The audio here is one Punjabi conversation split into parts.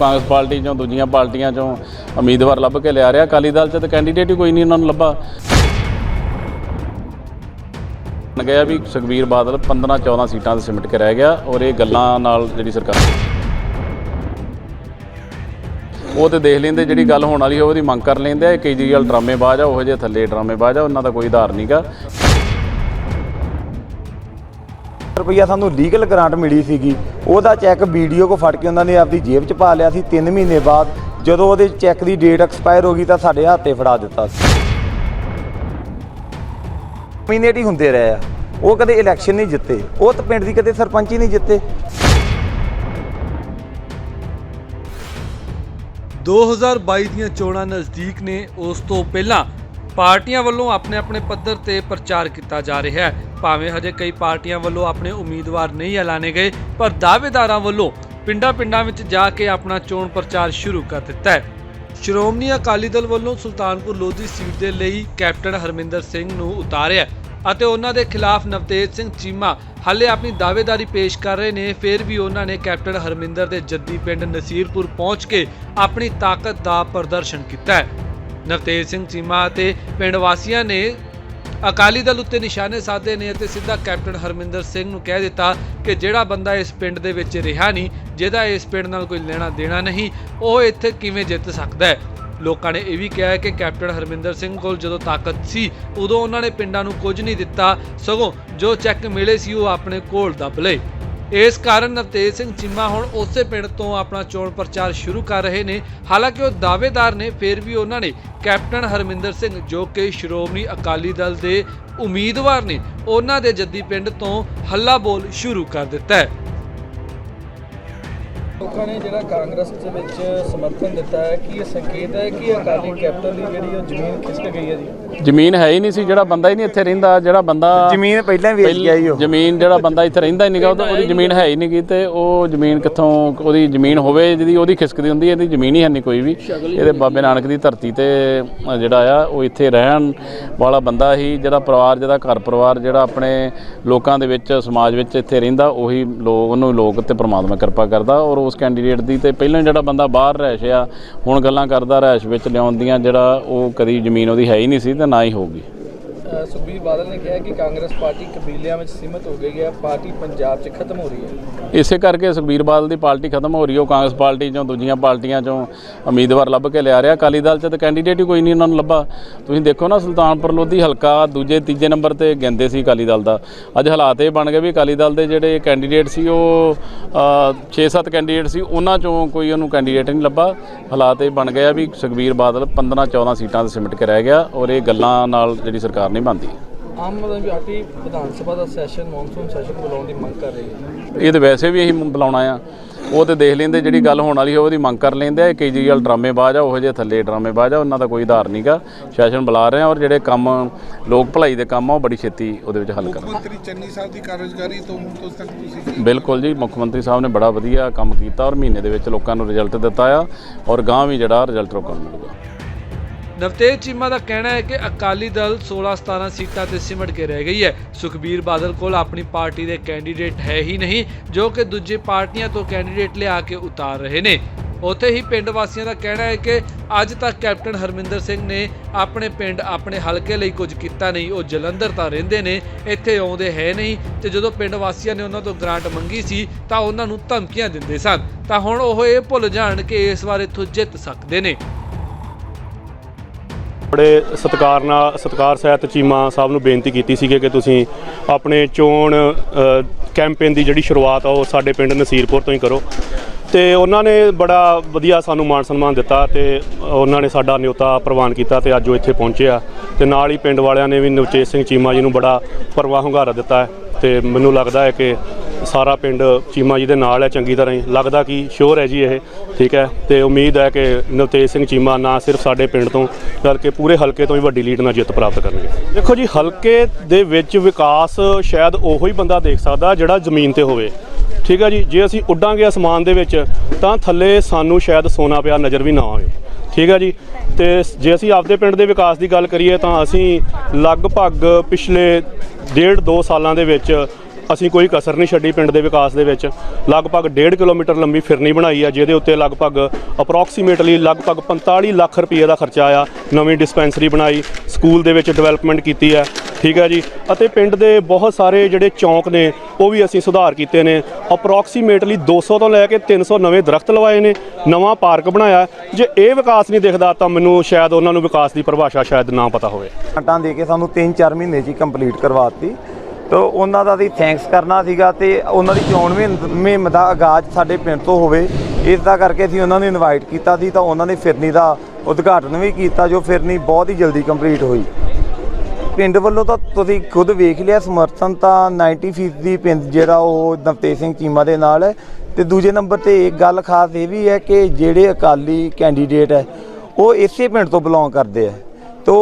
ਕਾਂਗਰਸ ਪਾਰਟੀ ਚੋਂ, ਦੂਜੀਆਂ ਪਾਰਟੀਆਂ ਚੋਂ ਉਮੀਦਵਾਰ ਲੱਭ ਕੇ ਲਿਆ ਰਿਹਾ। ਅਕਾਲੀ ਦਲ 'ਚ ਤਾਂ ਕੈਂਡੀਡੇਟ ਹੀ ਕੋਈ ਨਹੀਂ ਉਹਨਾਂ ਨੂੰ ਲੱਭਾ। ਗਿਆ ਵੀ ਸੁਖਬੀਰ ਬਾਦਲ 15 14 ਸੀਟਾਂ ਤੇ ਸਿਮਟ ਕੇ ਰਹਿ ਗਿਆ ਔਰ ਇਹ ਗੱਲਾਂ ਨਾਲ ਜਿਹੜੀ ਸਰਕਾਰ ਉਹ ਤੇ ਦੇਖ ਲੈਂਦੇ, ਜਿਹੜੀ ਗੱਲ ਹੋਣ ਵਾਲੀ ਉਹਦੀ ਮੰਗ ਕਰ ਲੈਂਦੇ ਆ। ਕੇਜਰੀਵਾਲ ਡਰਾਮੇਬਾਜ਼ ਆ, ਉਹੋ ਜਿਹੇ ਥੱਲੇ ਡਰਾਮੇਬਾਜ਼ ਆ, ਉਹਨਾਂ ਦਾ ਕੋਈ ਆਧਾਰ ਨਹੀਂਗਾ ਰੁਪਈਆ ਸਾਨੂੰ ਲੀਗਲ ਗ੍ਰਾਂਟ ਮਿਲੀ ਸੀਗੀ। ਉਹਦਾ ਚੈੱਕ ਵੀਡੀਓ ਕੋ ਫੜ ਕੇ ਉਹਨਾਂ ਨੇ ਆਪਦੀ ਜੇਬ 'ਚ ਪਾ ਲਿਆ ਸੀ। 3 ਮਹੀਨੇ ਬਾਅਦ ਜਦੋਂ ਉਹਦੇ ਚੈੱਕ ਦੀ ਡੇਟ ਐਕਸਪਾਇਰ ਹੋ ਗਈ ਤਾਂ ਸਾਡੇ ਹੱਥੇ ਫੜਾ ਦਿੱਤਾ ਸੀ। ਨੋਮੀਨੇਟ ਹੀ ਹੁੰਦੇ ਰਹੇ ਆ। ਉਹ ਕਦੇ ਇਲੈਕਸ਼ਨ ਨਹੀਂ ਜਿੱਤੇ। ਉਹ ਤਾਂ ਪਿੰਡ ਦੀ ਕਦੇ ਸਰਪੰਚ ਹੀ ਨਹੀਂ ਜਿੱਤੇ। 2022 ਦੀਆਂ ਚੋਣਾਂ ਨਜ਼ਦੀਕ ਨੇ। ਉਸ ਤੋਂ ਪਹਿਲਾਂ ਪਾਰਟੀਆਂ ਵੱਲੋਂ ਆਪਣੇ ਆਪਣੇ ਪੱਧਰ ਤੇ ਪ੍ਰਚਾਰ ਕੀਤਾ ਜਾ ਰਿਹਾ ਹੈ। ਭਾਵੇਂ ਹਜੇ ਕਈ ਪਾਰਟੀਆਂ ਵੱਲੋਂ ਆਪਣੇ ਉਮੀਦਵਾਰ ਨਹੀਂ ਐਲਾਨੇ ਗਏ, ਪਰ ਦਾਅਵੇਦਾਰਾਂ ਵੱਲੋਂ ਪਿੰਡਾਂ-ਪਿੰਡਾਂ ਵਿੱਚ ਜਾ ਕੇ ਆਪਣਾ ਚੋਣ ਪ੍ਰਚਾਰ ਸ਼ੁਰੂ ਕਰ ਦਿੱਤਾ ਹੈ। ਸ਼੍ਰੋਮਣੀ ਅਕਾਲੀ ਦਲ ਵੱਲੋਂ ਸੁਲਤਾਨਪੁਰ ਲੋਧੀ ਸੀਟ ਦੇ ਲਈ ਕੈਪਟਨ ਹਰਮਿੰਦਰ ਸਿੰਘ ਨੂੰ ਉਤਾਰਿਆ ਅਤੇ ਉਹਨਾਂ ਦੇ ਖਿਲਾਫ ਨਵਤੇਜ ਸਿੰਘ ਚੀਮਾ ਹਾਲੇ ਆਪਣੀ ਦਾਅਵੇਦਾਰੀ ਪੇਸ਼ ਕਰ ਰਹੇ ਨੇ। ਫਿਰ ਵੀ ਉਹਨਾਂ ਨੇ ਕੈਪਟਨ ਹਰਮਿੰਦਰ ਦੇ ਜੱਦੀ ਪਿੰਡ ਨਸੀਰਪੁਰ ਪਹੁੰਚ ਕੇ ਆਪਣੀ ਤਾਕਤ ਦਾ ਪ੍ਰਦਰਸ਼ਨ ਕੀਤਾ ਹੈ। ਨਵਤੇਜ ਸਿੰਘ ਚੀਮਾ ਅਤੇ ਪਿੰਡ ਵਾਸੀਆਂ ਨੇ ਅਕਾਲੀ ਦਲ ਉੱਤੇ ਨਿਸ਼ਾਨੇ ਸਾਧੇ ਨੇ ਅਤੇ ਸਿੱਧਾ ਕੈਪਟਨ ਹਰਮਿੰਦਰ ਸਿੰਘ ਨੂੰ ਕਹਿ ਦਿੱਤਾ ਕਿ ਜਿਹੜਾ ਬੰਦਾ ਇਸ ਪਿੰਡ ਦੇ ਵਿੱਚ ਰਿਹਾ ਨਹੀਂ, ਜਿਹਦਾ ਇਸ ਪਿੰਡ ਨਾਲ ਕੋਈ ਲੈਣਾ ਦੇਣਾ ਨਹੀਂ, ਉਹ ਇੱਥੇ ਕਿਵੇਂ ਜਿੱਤ ਸਕਦਾ ਹੈ? ਲੋਕਾਂ ਨੇ ਇਹ ਵੀ ਕਿਹਾ ਕਿ ਕੈਪਟਨ ਹਰਮਿੰਦਰ ਸਿੰਘ ਕੋਲ ਜਦੋਂ ਤਾਕਤ ਸੀ, ਉਦੋਂ ਉਹਨਾਂ ਨੇ ਪਿੰਡਾਂ ਨੂੰ ਕੁਝ ਨਹੀਂ ਦਿੱਤਾ। ਸਗੋਂ ਜੋ ਚੈੱਕ ਮਿਲੇ ਸੀ, ਉਹ ਆਪਣੇ ਕੋਲ ਦੱਬ ਲਏ। ਇਸ ਕਾਰਨ ਨਵਤੇਜ ਸਿੰਘ ਚੀਮਾ ਹੁਣ ਉਸੇ ਪਿੰਡ ਤੋਂ ਆਪਣਾ ਚੋਣ ਪ੍ਰਚਾਰ ਸ਼ੁਰੂ ਕਰ ਰਹੇ ਨੇ। ਹਾਲਾਂਕਿ ਉਹ ਦਾਅਵੇਦਾਰ ਨੇ, ਫਿਰ ਵੀ ਉਹਨਾਂ ਨੇ ਕੈਪਟਨ ਹਰਮਿੰਦਰ ਸਿੰਘ ਜੋ ਕਿ ਸ਼੍ਰੋਮਣੀ ਅਕਾਲੀ ਦਲ ਦੇ ਉਮੀਦਵਾਰ ਨੇ, ਉਹਨਾਂ ਦੇ ਜੱਦੀ ਪਿੰਡ ਤੋਂ ਹੱਲਾ ਬੋਲ ਸ਼ੁਰੂ ਕਰ ਦਿੱਤਾ ਹੈ। ਲੋਕਾਂ ਨੇ ਜਿਹੜਾ ਕਾਂਗਰਸ ਦੇ ਵਿੱਚ ਸਮਰਥਨ ਦਿੱਤਾ ਹੈ ਕਿ ਇਹ ਸੰਕੇਤ ਹੈ ਕਿ ਅਕਾਲੀ ਕੈਪਟਨ ਦੀ ਜਿਹੜੀ ਉਹ ਜ਼ਮੀਨ ਖਿਸਕ ਗਈ ਹੈ ਜੀ? ਜ਼ਮੀਨ ਹੈ ਹੀ ਨਹੀਂ ਸੀ ਜਿਹੜਾ ਬੰਦਾ ਹੀ ਨਹੀਂ ਇੱਥੇ ਰਹਿੰਦਾ ਜਿਹੜਾ ਬੰਦਾ ਜ਼ਮੀਨ ਪਹਿਲਾਂ ਵੇਚ ਗਿਆ ਉਹ। ਜ਼ਮੀਨ ਜਿਹੜਾ ਬੰਦਾ ਇੱਥੇ ਰਹਿੰਦਾ ਹੀ ਨਹੀਂਗਾ ਉਹਦੀ ਜ਼ਮੀਨ ਹੈ ਹੀ ਨਹੀਂ ਗੀ ਤੇ ਉਹ ਜ਼ਮੀਨ ਕਿੱਥੋਂ ਉਹਦੀ ਜ਼ਮੀਨ ਹੋਵੇ ਜਿਹਦੀ ਉਹਦੀ ਖਿਸਕਦੀ ਹੁੰਦੀ ਹੈ ਇਹਦੀ ਜ਼ਮੀਨ ਹੀ ਹੈ ਨਹੀਂ ਕੋਈ ਵੀ। ਇਹਦੇ ਬਾਬੇ ਨਾਨਕ ਦੀ ਧਰਤੀ ਤੇ ਜਿਹੜਾ ਆ ਉਹ ਇੱਥੇ ਰਹਿਣ ਵਾਲਾ ਬੰਦਾ ਹੀ ਜਿਹੜਾ ਪਰਿਵਾਰ ਜਿਹਦਾ ਘਰ ਪਰਿਵਾਰ ਜਿਹੜਾ ਆਪਣੇ ਲੋਕਾਂ ਦੇ ਵਿੱਚ ਸਮਾਜ ਵਿੱਚ ਇੱਥੇ ਰਹਿੰਦਾ ਉਹੀ ਲੋਕ ਉਹਨੂੰ ਲੋਕ ਤੇ ਪ੍ਰਮਾਤਮਾ ਕਿਰਪਾ ਕਰਦਾ ਔਰ ਉਸ ਕੈਂਡੀਡੇਟ ਦੀ ਤੇ ਪਹਿਲਾਂ ਜਿਹੜਾ ਬੰਦਾ ਬਾਹਰ ਰਹਿਸ਼ ਆ, ਹੁਣ ਗੱਲਾਂ ਕਰਦਾ ਰਹਿਸ਼ ਵਿੱਚ ਲਿਆਉਣ ਦੀਆਂ ਜਿਹੜਾ ਉਹ ਕਦੀ ਜ਼ਮੀਨ ਉਹਦੀ ਹੈ ਹੀ ਨਹੀਂ ਸੀ ਤੇ ਨਾ ਹੀ ਹੋਊਗੀ। ਸੁਖਬੀਰ ਬਾਦਲ ਨੇ ਕਿਹਾ ਕਿ ਕਾਂਗਰਸ ਪਾਰਟੀ ਕਬੀਲਿਆਂ ਵਿੱਚ ਸੀਮਤ ਹੋ ਗਈ ਹੈ, ਪਾਰਟੀ ਪੰਜਾਬ 'ਚ ਖਤਮ ਹੋ ਰਹੀ ਹੈ। ਇਸੇ ਕਰਕੇ ਸੁਖਬੀਰ ਬਾਦਲ ਦੀ ਪਾਰਟੀ ਖਤਮ ਹੋ ਰਹੀ ਹੈ, ਉਹ ਕਾਂਗਰਸ ਪਾਰਟੀ ਚੋਂ ਦੂਜੀਆਂ ਪਾਰਟੀਆਂ ਚੋਂ ਉਮੀਦਵਾਰ ਲੱਭ ਕੇ ਲਿਆ ਰਿਹਾ। ਅਕਾਲੀ ਦਲ 'ਚ ਤਾਂ ਕੈਂਡੀਡੇਟ ਹੀ ਕੋਈ ਨਹੀਂ ਉਹਨਾਂ ਨੂੰ ਲੱਭਾ। ਤੁਸੀਂ ਦੇਖੋ ਨਾ, ਸੁਲਤਾਨਪੁਰ ਲੋਧੀ ਹਲਕਾ ਦੂਜੇ, ਤੀਜੇ ਨੰਬਰ ਤੇ ਗੈਂਦੇ ਸੀ ਅਕਾਲੀ ਦਲ ਦਾ। ਅੱਜ ਹਾਲਾਤ ਇਹ ਬਣ ਗਏ ਵੀ ਅਕਾਲੀ ਦਲ ਦੇ ਜਿਹੜੇ ਕੈਂਡੀਡੇਟ ਸੀ, ਉਹ 6-7 ਕੈਂਡੀਡੇਟ ਸੀ, ਉਹਨਾਂ ਚੋਂ ਕੋਈ ਉਹਨੂੰ ਕੈਂਡੀਡੇਟ ਨਹੀਂ ਲੱਭਾ। ਹਾਲਾਤ ਇਹ ਬਣ ਗਿਆ ਵੀ ਸੁਖਬੀਰ ਬਾਦਲ 15-14 ਸੀਟਾਂ ਤੇ ਸਿਮਟ ਕੇ ਰਹਿ ਗਿਆ ਔਰ ਇਹ ਗੱਲਾਂ ਨਾਲ ਜਿਹੜੀ ਸਰਕਾਰ ਨੇ ਨਹੀਂ ਬਣਦੀ। ਆਮ ਆਦਮੀ ਪਾਰਟੀ ਵਿਧਾਨ ਸਭਾ ਦਾ ਸੈਸ਼ਨ ਮੌਨਸੂਨ ਸੈਸ਼ਨ ਬੁਲਾਉਣ ਦੀ ਮੰਗ ਕਰ ਰਹੀ ਹੈ। ਇਹ ਤੇ ਵੈਸੇ ਵੀ ਇਹੀ ਬੁਲਾਉਣਾ ਆ। ਉਹ ਤੇ ਦੇਖ ਲੈਂਦੇ ਜਿਹੜੀ ਗੱਲ ਹੋਣ ਵਾਲੀ ਉਹਦੀ ਮੰਗ ਕਰ ਲੈਂਦੇ ਆ। ਕੇਜਰੀਵਾਲ ਡਰਾਮੇਬਾਜ਼ ਆ ਉਹੋ ਜਿਹੇ ਥੱਲੇ ਡਰਾਮੇਬਾਜ਼ ਆ ਉਹਨਾਂ ਦਾ ਕੋਈ ਆਧਾਰ ਨਹੀਂਗਾ ਸੈਸ਼ਨ ਬੁਲਾ ਰਹੇ ਆ ਔਰ ਜਿਹੜੇ ਕੰਮ ਲੋਕ ਭਲਾਈ ਦੇ ਕੰਮ ਆ ਉਹ ਬੜੀ ਛੇਤੀ ਉਹਦੇ ਵਿੱਚ ਹੱਲ ਮੁੱਖ ਕਰਨਾ ਮੰਤਰੀ ਚੰਨੀ ਸਾਹਿਬ ਦੀ ਕਾਰਜਕਾਰੀ ਤੋਂ ਹੁਣ ਤੋਂ ਤੱਕ ਤੁਸੀਂ ਬਿਲਕੁਲ ਜੀ ਮੁੱਖ ਮੰਤਰੀ ਸਾਹਿਬ ਨੇ ਬੜਾ ਵਧੀਆ ਕੰਮ ਕੀਤਾ ਔਰ ਮਹੀਨੇ ਦੇ ਵਿੱਚ ਲੋਕਾਂ ਨੂੰ ਰਿਜ਼ਲਟ ਦਿੱਤਾ ਆ ਔਰ ਗਾਂ ਵੀ ਜਿਹੜਾ ਰਿਜ਼ਲਟ ਲੋਕਾਂ ਨੂੰ ਮਿਲੂਗਾ। ਨਵਤੇਜ ਚੀਮਾ ਦਾ ਕਹਿਣਾ ਹੈ ਕਿ ਅਕਾਲੀ ਦਲ 16-17 ਸੀਟਾਂ ਤੇ ਸਿਮਟ ਕੇ ਰਹਿ ਗਈ ਹੈ। ਸੁਖਬੀਰ ਬਾਦਲ ਕੋਲ ਆਪਣੀ ਪਾਰਟੀ ਦੇ ਕੈਂਡੀਡੇਟ ਹੈ ਹੀ ਨਹੀਂ, ਜੋ ਕਿ ਦੂਜੇ ਪਾਰਟੀਆਂ ਤੋਂ ਕੈਂਡੀਡੇਟ ਲਿਆ ਕੇ ਉਤਾਰ ਰਹੇ ਨੇ। ਉੱਥੇ ਹੀ ਪਿੰਡ ਵਾਸੀਆਂ ਦਾ ਕਹਿਣਾ ਹੈ ਕਿ ਅੱਜ ਤੱਕ ਕੈਪਟਨ ਹਰਮਿੰਦਰ ਸਿੰਘ ਨੇ ਆਪਣੇ ਪਿੰਡ ਆਪਣੇ ਹਲਕੇ ਲਈ ਕੁਝ ਕੀਤਾ ਨਹੀਂ, ਉਹ ਜਲੰਧਰ ਤਾਂ ਰਹਿੰਦੇ ਨੇ, ਇੱਥੇ ਆਉਂਦੇ ਹੈ ਨਹੀਂ ਤੇ ਜਦੋਂ ਪਿੰਡ ਵਾਸੀਆਂ ਨੇ ਉਹਨਾਂ ਤੋਂ ਗ੍ਰਾਂਟ ਮੰਗੀ ਸੀ ਤਾਂ ਉਹਨਾਂ ਨੂੰ ਧਮਕੀਆਂ ਦਿੰਦੇ ਸਨ। ਤਾਂ ਹੁਣ ਉਹ ਇਹ ਭੁੱਲ ਜਾਣ ਕਿ ਇਸ ਵਾਰ ਇੱਥੋਂ ਜਿੱਤ ਸਕਦੇ ਨੇ। ਬੜੇ ਸਤਿਕਾਰ ਨਾਲ, ਸਤਿਕਾਰ ਸਹਿਤ ਚੀਮਾ ਸਾਹਿਬ ਨੂੰ ਬੇਨਤੀ ਕੀਤੀ ਸੀਗੀ ਕਿ ਤੁਸੀਂ ਆਪਣੇ ਚੋਣ ਕੈਂਪੇਨ ਦੀ ਜਿਹੜੀ ਸ਼ੁਰੂਆਤ ਆ ਉਹ ਸਾਡੇ ਪਿੰਡ ਨਸੀਰਪੁਰ ਤੋਂ ਹੀ ਕਰੋ। ਤੇ ਉਹਨਾਂ ਨੇ ਬੜਾ ਵਧੀਆ ਸਾਨੂੰ ਮਾਣ ਸਨਮਾਨ ਦਿੱਤਾ ਤੇ ਉਹਨਾਂ ਨੇ ਸਾਡਾ ਨਿਯੋਤਾ ਪ੍ਰਵਾਨ ਕੀਤਾ ਤੇ ਅੱਜ ਉਹ ਇੱਥੇ ਪਹੁੰਚਿਆ ਆ। ਤੇ ਨਾਲ ਹੀ ਪਿੰਡ ਵਾਲਿਆਂ ਨੇ ਵੀ ਨਵਚੇਤ ਸਿੰਘ ਚੀਮਾ ਜੀ ਨੂੰ ਬੜਾ ਪਰਵਾਹ ਹੁੰਗਾਰਾ ਦਿੱਤਾ ਹੈ ਤੇ ਮੈਨੂੰ ਲੱਗਦਾ ਹੈ ਕਿ ਸਾਰਾ ਪਿੰਡ ਚੀਮਾ ਜੀ ਦੇ ਨਾਲ ਹੈ, ਚੰਗੀ ਤਰ੍ਹਾਂ ਹੀ। ਲੱਗਦਾ ਕਿ ਸ਼ੋਰ ਹੈ ਜੀ ਇਹ, ਠੀਕ ਹੈ? ਤੇ ਉਮੀਦ ਹੈ ਕਿ ਨਵਤੇਜ ਸਿੰਘ ਚੀਮਾ ਨਾ ਸਿਰਫ ਸਾਡੇ ਪਿੰਡ ਤੋਂ, ਬਲਕਿ ਪੂਰੇ ਹਲਕੇ ਤੋਂ ਹੀ ਵੱਡੀ ਲੀਡ ਨਾਲ ਜਿੱਤ ਪ੍ਰਾਪਤ ਕਰਨਗੇ। ਦੇਖੋ ਜੀ, ਹਲਕੇ ਦੇ ਵਿੱਚ ਵਿਕਾਸ ਸ਼ਾਇਦ ਉਹੋ ਹੀ ਬੰਦਾ ਦੇਖ ਸਕਦਾ ਜਿਹੜਾ ਜ਼ਮੀਨ ਤੇ ਹੋਵੇ। ਠੀਕ ਹੈ ਜੀ, ਜੇ ਅਸੀਂ ਉੱਡਾਂਗੇ ਅਸਮਾਨ ਦੇ ਵਿੱਚ, ਤਾਂ ਥੱਲੇ ਸਾਨੂੰ ਸ਼ਾਇਦ ਸੋਨਾ ਪਿਆ ਨਜ਼ਰ ਵੀ ਨਾ ਆਵੇ। ਠੀਕ ਹੈ ਜੀ, ਤੇ ਜੇ ਅਸੀਂ ਆਪਦੇ ਪਿੰਡ ਦੇ ਵਿਕਾਸ ਦੀ ਗੱਲ ਕਰੀਏ, ਤਾਂ ਅਸੀਂ ਲਗਭਗ ਪਿਛਲੇ ਡੇਢ ਦੋ ਸਾਲਾਂ ਦੇ ਵਿੱਚ ਅਸੀਂ ਕੋਈ ਕਸਰ ਨਹੀਂ ਛੱਡੀ ਪਿੰਡ ਦੇ ਵਿਕਾਸ ਦੇ ਵਿੱਚ। ਲਗਭਗ 1.5 ਕਿਲੋਮੀਟਰ ਲੰਬੀ ਫਿਰਨੀ ਬਣਾਈ ਆ, ਜਿਹਦੇ ਉੱਤੇ ਲਗਭਗ ਅਪਰੋਕਸੀਮੇਟਲੀ ਲਗਭਗ 45 ਲੱਖ ਰੁਪਏ ਦਾ ਖਰਚਾ ਆਇਆ। ਨਵੀਂ ਡਿਸਪੈਂਸਰੀ ਬਣਾਈ, ਸਕੂਲ ਦੇ ਵਿੱਚ ਡਿਵੈਲਪਮੈਂਟ ਕੀਤੀ ਹੈ। ਠੀਕ ਹੈ ਜੀ? ਅਤੇ ਪਿੰਡ ਦੇ ਬਹੁਤ ਸਾਰੇ ਜਿਹੜੇ ਚੌਂਕ ਨੇ, ਉਹ ਵੀ ਅਸੀਂ ਸੁਧਾਰ ਕੀਤੇ ਨੇ। ਅਪਰੋਕਸੀਮੇਟਲੀ 200 ਤੋਂ ਲੈ ਕੇ 300 ਨਵੇਂ ਦਰਖਤ ਲਵਾਏ ਨੇ, ਨਵਾਂ ਪਾਰਕ ਬਣਾਇਆ। ਜੇ ਇਹ ਵਿਕਾਸ ਨਹੀਂ ਦਿਖਦਾ, ਤਾਂ ਮੈਨੂੰ ਸ਼ਾਇਦ ਉਹਨਾਂ ਨੂੰ ਵਿਕਾਸ ਦੀ ਪਰਿਭਾਸ਼ਾ ਸ਼ਾਇਦ ਨਾ ਪਤਾ ਹੋਵੇ। ਗ੍ਰਾਂਟਾਂ ਦੇ ਕੇ ਸਾਨੂੰ 3-4 ਮਹੀਨੇ ਜੀ ਹੀ ਕੰਪਲੀਟ ਕਰਵਾਤੀ ਤਾਂ ਉਹਨਾਂ ਦਾ ਅਸੀਂ ਥੈਂਕਸ ਕਰਨਾ ਸੀਗਾ ਤੇ ਉਹਨਾਂ ਦੀ ਚੋਣ ਮੁਹਿੰਮ ਮੁਹਿੰਮ ਦਾ ਆਗਾਜ਼ ਸਾਡੇ ਪਿੰਡ ਤੋਂ ਹੋਵੇ, ਇਸ ਦਾ ਕਰਕੇ ਅਸੀਂ ਉਹਨਾਂ ਨੂੰ ਇਨਵਾਈਟ ਕੀਤਾ ਸੀ ਤਾਂ ਉਹਨਾਂ ਨੇ ਫਿਰਨੀ ਦਾ ਉਦਘਾਟਨ ਵੀ ਕੀਤਾ ਜੋ ਫਿਰਨੀ ਬਹੁਤ ਹੀ ਜਲਦੀ ਕੰਪਲੀਟ ਹੋਈ। ਪਿੰਡ ਵੱਲੋਂ ਤਾਂ ਤੁਸੀਂ ਖੁਦ ਵੇਖ ਲਿਆ ਸਮਰਥਨ ਤਾਂ 90% ਦੀ ਪਿੰਡ ਜਿਹੜਾ ਉਹ ਨਵਤੇਜ ਸਿੰਘ ਚੀਮਾ ਦੇ ਨਾਲ ਹੈ। ਤੇ ਦੂਜੇ ਨੰਬਰ ਤੇ ਇੱਕ ਗੱਲ ਖਾਸ ਇਹ ਵੀ ਹੈ ਕਿ ਜਿਹੜੇ ਅਕਾਲੀ ਕੈਂਡੀਡੇਟ ਹੈ, ਉਹ ਇਸੇ ਪਿੰਡ ਤੋਂ ਬਿਲੋਂਗ ਕਰਦੇ ਆ ਤੋ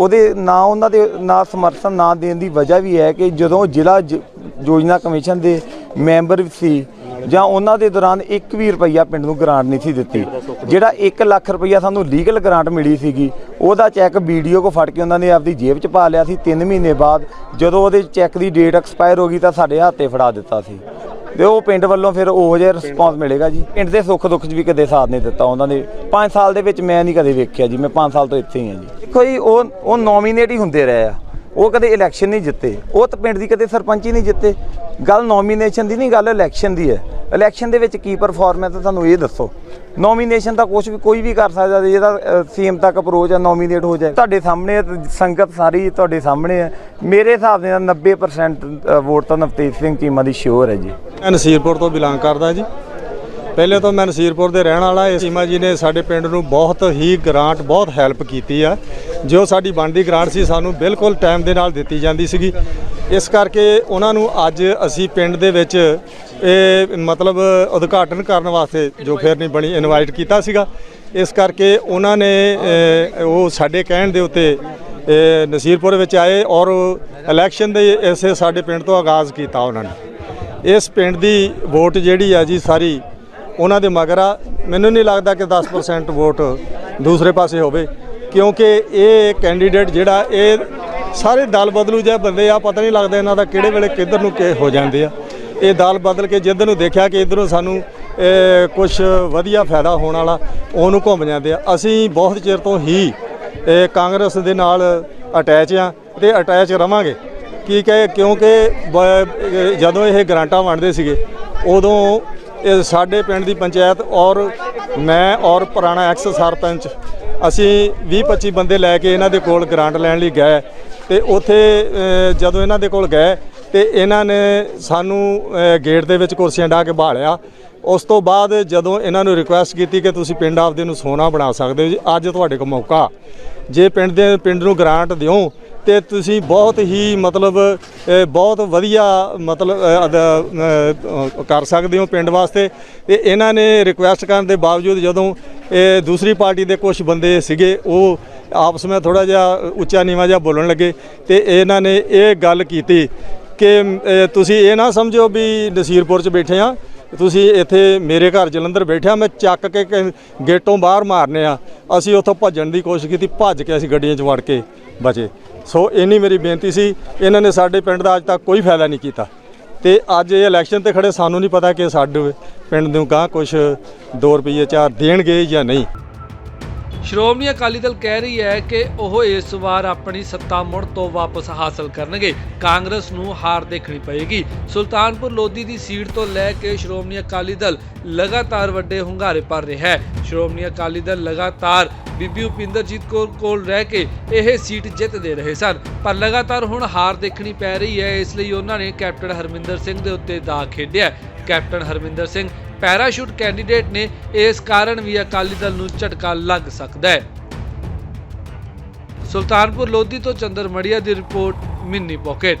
ਉਹਦੇ ਨਾ ਉਹਨਾਂ ਦੇ, ਨਾ ਸਮਰਥਨ, ਨਾ ਦੇਣ ਦੀ ਵਜ੍ਹਾ ਵੀ ਹੈ ਕਿ ਜਦੋਂ ਜ਼ਿਲ੍ਹਾ ਜ- ਯੋਜਨਾ ਕਮਿਸ਼ਨ ਦੇ ਮੈਂਬਰ ਸੀ ਜਾਂ ਉਹਨਾਂ ਦੇ ਦੌਰਾਨ 1 ਵੀ ਰੁਪਈਆ ਪਿੰਡ ਨੂੰ ਗ੍ਰਾਂਟ ਨਹੀਂ ਸੀ ਦਿੱਤੀ। ਜਿਹੜਾ 1 ਲੱਖ ਰੁਪਈਆ ਸਾਨੂੰ ਲੀਗਲ ਗ੍ਰਾਂਟ ਮਿਲੀ ਸੀਗੀ, ਉਹਦਾ ਚੈੱਕ ਵੀਡੀਓ ਕੋ ਫੜ ਕੇ ਉਹਨਾਂ ਨੇ ਆਪਦੀ ਜੇਬ 'ਚ ਪਾ ਲਿਆ ਸੀ। 3 ਮਹੀਨੇ ਬਾਅਦ ਜਦੋਂ ਉਹਦੇ ਚੈੱਕ ਦੀ ਡੇਟ ਐਕਸਪਾਇਰ ਹੋ ਗਈ ਤਾਂ ਸਾਡੇ ਹੱਥੇ ਫੜਾ ਦਿੱਤਾ ਸੀ। ਤੇ ਉਹ ਪਿੰਡ ਵੱਲੋਂ ਫਿਰ ਉਹੋ ਜਿਹਾ ਰਿਸਪੌਂਸ ਮਿਲੇਗਾ ਜੀ। ਪਿੰਡ ਦੇ ਸੁੱਖ ਦੁੱਖ 'ਚ ਵੀ ਕਦੇ ਸਾਥ ਨਹੀਂ ਦਿੱਤਾ ਉਹਨਾਂ ਨੇ। 5 ਸਾਲ ਦੇ ਵਿੱਚ ਮੈਂ ਨਹੀਂ ਕਦੇ ਵੇਖਿਆ ਜੀ। ਮੈਂ 5 ਸਾਲ ਤੋਂ ਇੱਥੇ ਹੀ ਹਾਂ ਜੀ। ਦੇਖੋ ਜੀ, ਉਹ ਉਹ ਨੋਮੀਨੇਟ ਹੀ ਹੁੰਦੇ ਰਹੇ ਆ। ਉਹ ਕਦੇ ਇਲੈਕਸ਼ਨ ਨਹੀਂ ਜਿੱਤੇ। ਉਹ ਤਾਂ ਪਿੰਡ ਦੀ ਕਦੇ ਸਰਪੰਚ ਹੀ ਨਹੀਂ ਜਿੱਤੇ। ਗੱਲ ਨੋਮੀਨੇਸ਼ਨ ਦੀ ਨਹੀਂ, ਗੱਲ ਇਲੈਕਸ਼ਨ ਦੀ ਹੈ। ਇਲੈਕਸ਼ਨ ਦੇ ਵਿੱਚ ਕੀ ਪਰਫਾਰਮੈਂਸ ਹੈ ਤਾਂ ਤੁਹਾਨੂੰ ਇਹ ਦੱਸੋ। ਨੋਮੀਨੇਸ਼ਨ ਤਾਂ ਕੁਝ ਵੀ ਕੋਈ ਵੀ ਕਰ ਸਕਦਾ ਜਿਹਦਾ ਸੀਐਮ ਤੱਕ ਅਪਰੋਚ ਹੈ ਨੋਮੀਨੇਟ ਹੋ ਜਾਏ। ਤੁਹਾਡੇ ਸਾਹਮਣੇ ਸੰਗਤ ਸਾਰੀ ਤੁਹਾਡੇ ਸਾਹਮਣੇ ਹੈ ਮੇਰੇ ਹਿਸਾਬ ਦੇ ਨਾਲ 90% ਵੋਟ ਤਾਂ ਨਵਤੇਜ ਸਿੰਘ ਚੀਮਾ ਦੀ ਸ਼ੋਰ ਹੈ ਜੀ। ਮੈਂ ਨਸੀਰਪੁਰ ਤੋਂ ਬਿਲੋਂਗ ਕਰਦਾ ਜੀ। ਪਹਿਲੇ ਤੋਂ ਮੈਂ ਨਸੀਰਪੁਰ ਦੇ ਰਹਿਣ ਵਾਲਾ, ਇਸ ਸੀਮਾ ਜੀ ਨੇ ਸਾਡੇ ਪਿੰਡ ਨੂੰ ਬਹੁਤ ਹੀ ਗ੍ਰਾਂਟ ਬਹੁਤ ਹੈਲਪ ਕੀਤੀ ਆ। ਜੋ ਸਾਡੀ ਬਣਦੀ ਗ੍ਰਾਂਟ ਸੀ, ਸਾਨੂੰ ਬਿਲਕੁਲ ਟਾਈਮ ਦੇ ਨਾਲ ਦਿੱਤੀ ਜਾਂਦੀ ਸੀਗੀ। ਇਸ ਕਰਕੇ ਉਹਨਾਂ ਨੂੰ ਅੱਜ ਅਸੀਂ ਪਿੰਡ ਦੇ ਵਿੱਚ ਇਹ ਮਤਲਬ ਉਦਘਾਟਨ ਕਰਨ ਵਾਸਤੇ ਜੋ ਫਿਰ ਨਹੀਂ ਬਣੀ ਇਨਵਾਈਟ ਕੀਤਾ ਸੀਗਾ। ਇਸ ਕਰਕੇ ਉਹਨਾਂ ਨੇ ਉਹ ਸਾਡੇ ਕਹਿਣ ਦੇ ਉੱਤੇ ਨਸੀਰਪੁਰ ਵਿੱਚ ਆਏ ਔਰ ਇਲੈਕਸ਼ਨ ਦੇ ਇਸੇ ਸਾਡੇ ਪਿੰਡ ਤੋਂ ਆਗਾਜ਼ ਕੀਤਾ ਉਹਨਾਂ ਨੇ। ਇਸ ਪਿੰਡ ਦੀ ਵੋਟ ਜਿਹੜੀ ਆ ਜੀ, ਸਾਰੀ ਉਹਨਾਂ ਦੇ ਮਗਰ ਆ। ਮੈਨੂੰ ਨਹੀਂ ਲੱਗਦਾ ਕਿ 10% ਵੋਟ ਦੂਸਰੇ ਪਾਸੇ ਹੋਵੇ, ਕਿਉਂਕਿ ਇਹ ਕੈਂਡੀਡੇਟ ਜਿਹੜਾ, ਇਹ ਸਾਰੇ ਦਲ ਬਦਲੂ ਜਿਹੇ ਬੰਦੇ ਆ, ਪਤਾ ਨਹੀਂ ਲੱਗਦਾ ਇਹਨਾਂ ਦਾ ਕਿਹੜੇ ਵੇਲੇ ਕਿੱਧਰ ਨੂੰ ਕਿ ਹੋ ਜਾਂਦੇ ਆ। ਇਹ ਦਲ ਬਦਲ ਕੇ ਜਿੱਧਰ ਨੂੰ ਦੇਖਿਆ ਕਿ ਇਧਰੋਂ ਸਾਨੂੰ ਕੁਝ ਵਧੀਆ ਫਾਇਦਾ ਹੋਣ ਵਾਲਾ, ਉਹਨੂੰ ਘੁੰਮ ਜਾਂਦੇ ਆ। ਅਸੀਂ ਬਹੁਤ ਚਿਰ ਤੋਂ ਹੀ ਕਾਂਗਰਸ ਦੇ ਨਾਲ ਅਟੈਚ ਆ ਤੇ ਅਟੈਚ ਰਵਾਂਗੇ। ਕੀ ਕਹੇ, ਕਿਉਂਕਿ ਜਦੋਂ ਇਹ ਗ੍ਰਾਂਟਾਂ ਵੰਡਦੇ ਸੀਗੇ, ਉਦੋਂ ਇਹ ਸਾਡੇ ਪਿੰਡ ਦੀ ਪੰਚਾਇਤ ਔਰ ਮੈਂ ਔਰ ਪੁਰਾਣਾ ਐਕਸ ਸਰਪੰਚ, ਅਸੀਂ 20 25 ਬੰਦੇ ਲੈ ਕੇ ਇਹਨਾਂ ਦੇ ਕੋਲ ਗ੍ਰਾਂਟ ਲੈਣ ਲਈ ਗਏ ਤੇ ਉੱਥੇ ਜਦੋਂ ਇਹਨਾਂ ਦੇ ਕੋਲ ਗਏ ਤੇ ਇਹਨਾਂ ਨੇ ਸਾਨੂੰ ਗੇਟ ਦੇ ਵਿੱਚ ਕੁਰਸੀਆਂ ਢਾ ਕੇ ਬਾਲਿਆ ਉਸ ਤੋਂ ਬਾਅਦ ਜਦੋਂ ਇਹਨਾਂ ਨੂੰ ਰਿਕੁਐਸਟ ਕੀਤੀ ਕਿ ਤੁਸੀਂ ਪਿੰਡ ਆਪਦੇ ਨੂੰ ਸੋਨਾ ਬਣਾ ਸਕਦੇ ਹੋ ਜੀ, ਅੱਜ ਤੁਹਾਡੇ ਕੋਲ ਮੌਕਾ। ਜੇ ਪਿੰਡ ਦੇ, ਪਿੰਡ ਨੂੰ ਗ੍ਰਾਂਟ ਦਿਓ ਤੇ ਤੁਸੀਂ ਬਹੁਤ ਹੀ ਮਤਲਬ ਬਹੁਤ ਵਧੀਆ ਮਤਲਬ ਕਰ ਸਕਦੇ ਹੋ ਪਿੰਡ ਵਾਸਤੇ। ਤੇ ਇਹਨਾਂ ਨੇ ਰਿਕੁਐਸਟ ਕਰਨ ਦੇ ਬਾਵਜੂਦ ਜਦੋਂ ਇਹ ਦੂਸਰੀ ਪਾਰਟੀ ਦੇ ਕੁਝ ਬੰਦੇ ਸੀਗੇ, ਉਹ ਆਪਸ ਵਿੱਚ ਥੋੜਾ ਜਿਹਾ ਉੱਚਾ ਨੀਵਾਂ ਜਿਹਾ ਬੋਲਣ ਲੱਗੇ ਤੇ ਇਹਨਾਂ ਨੇ ਇਹ ਗੱਲ ਕੀਤੀ ਕਿ ਤੁਸੀਂ ਇਹ ਨਾ ਸਮਝੋ ਵੀ ਨਸੀਰਪੁਰ 'ਚ ਬੈਠੇ ਆ ਤੁਸੀਂ ਇੱਥੇ ਮੇਰੇ ਘਰ ਜਲੰਧਰ ਬੈਠਿਆ ਮੈਂ ਚੱਕ ਕੇ, ਗੇਟੋਂ ਬਾਹਰ ਮਾਰਨੇ ਆ। ਅਸੀਂ ਉੱਥੋਂ ਭੱਜਣ ਦੀ ਕੋਸ਼ਿਸ਼ ਕੀਤੀ, ਭੱਜ ਕੇ ਅਸੀਂ ਗੱਡੀਆਂ 'ਚ ਵੜ ਕੇ ਬਚੇ। ਸੋ ਇੰਨੀ ਮੇਰੀ ਬੇਨਤੀ ਸੀ, ਇਹਨਾਂ ਨੇ ਸਾਡੇ ਪਿੰਡ ਦਾ ਅੱਜ ਤੱਕ ਕੋਈ ਫਾਇਦਾ ਨਹੀਂ ਕੀਤਾ। ਤੇ ਅੱਜ ਇਹ ਇਲੈਕਸ਼ਨ ਤੇ ਖੜੇ, ਸਾਨੂੰ ਨਹੀਂ ਪਤਾ ਕਿ ਸਾਡੇ ਪਿੰਡ ਨੂੰ ਗਾਂ ਕੁਝ 2 ਰੁਪਏ ਚਾਰ ਦੇਣਗੇ ਜਾਂ ਨਹੀਂ। ਸ਼੍ਰੋਮਣੀ ਅਕਾਲੀ ਦਲ ਕਹਿ ਰਹੀ ਹੈ ਕਿ ਉਹ ਇਸ ਵਾਰ ਆਪਣੀ ਸੱਤਾ ਮੁੜ ਤੋਂ ਵਾਪਸ ਹਾਸਲ ਕਰਨਗੇ। ਕਾਂਗਰਸ ਨੂੰ ਹਾਰ ਦੇਖਣੀ ਪਏਗੀ। ਸੁਲਤਾਨਪੁਰ ਲੋਧੀ ਦੀ ਸੀਟ ਤੋਂ ਲੈ ਕੇ ਸ਼੍ਰੋਮਣੀ ਅਕਾਲੀ ਦਲ ਲਗਾਤਾਰ ਵੱਡੇ ਹੁੰਗਾਰੇ ਭਰ ਰਿਹਾ ਹੈ। ਸ਼੍ਰੋਮਣੀ ਅਕਾਲੀ ਦਲ ਲਗਾਤਾਰ ਬੀਬੀ ਉਪਿੰਦਰਜੀਤ ਕੌਰ ਕੋਲ ਰਹਿ ਕੇ ਇਹ ਸੀਟ ਜਿੱਤਦੇ ਰਹੇ ਸਨ। ਪਰ ਲਗਾਤਾਰ ਹੁਣ ਹਾਰ ਦੇਖਣੀ ਪੈ ਰਹੀ ਹੈ। ਇਸ ਲਈ ਉਹਨਾਂ ਨੇ ਕੈਪਟਨ ਹਰਮਿੰਦਰ ਸਿੰਘ ਦੇ ਉੱਤੇ ਦਾ ਖੇਡਿਆ। Captain Harminder Singh parachute candidate ਨੇ ਇਸ ਕਾਰਨ ਵੀ ਅਕਾਲੀ ਦਲ ਨੂੰ ਝਟਕਾ ਲੱਗ ਸਕਦਾ ਹੈ। ਸੁਲਤਾਨਪੁਰ ਲੋਧੀ ਤੋਂ ਚੰਦਰ ਮੜੀਆ ਦੀ ਰਿਪੋਰਟ, ਮਿੰਨੀ ਪੌਕੇਟ।